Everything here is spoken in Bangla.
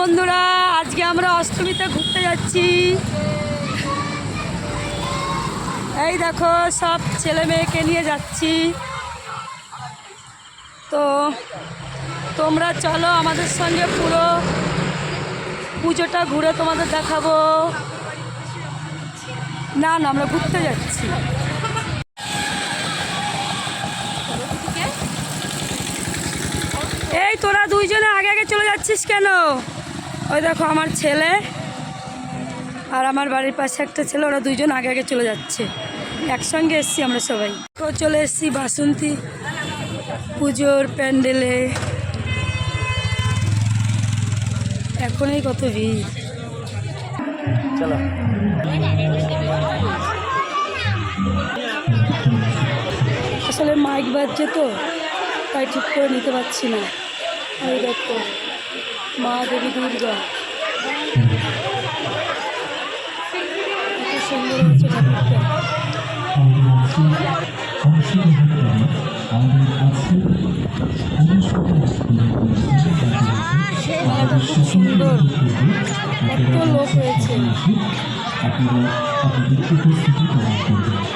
বন্ধুরা, আজকে আমরা অষ্টমীতে ঘুরতে যাচ্ছি। এই দেখো, সব ছেলে মেয়েকে নিয়ে যাচ্ছি। তো তোমরা চলো আমাদের সঙ্গে পুরো পুজোটা ঘুরে তোমাদের দেখাবো। না না, আমরা ঘুরতে যাচ্ছি। এই, তোরা দুইজনে আগে আগে চলে যাচ্ছিস কেন? ওই দেখো আমার ছেলে আর আমার বাড়ির পাশে একটা ছেলে ওরা দুইজন আগে আগে চলে যাচ্ছে। একসঙ্গে এসছি আমরা সবাই। চলে এসছি বাসন্তী পুজোর প্যান্ডেলে। এখনই কত ভিড়। চলো। আসলে মাইক বাজছে তো তাই ঠিক করে নিতে পারছি না। ওই দেখো। মা দেবী দুর্গা। সুন্দর হচ্ছে ঠাকুরটা। খুব সুন্দর। কত লোক হয়েছে। আপনারা আপনাদের উপস্থিতি প্রদান করবেন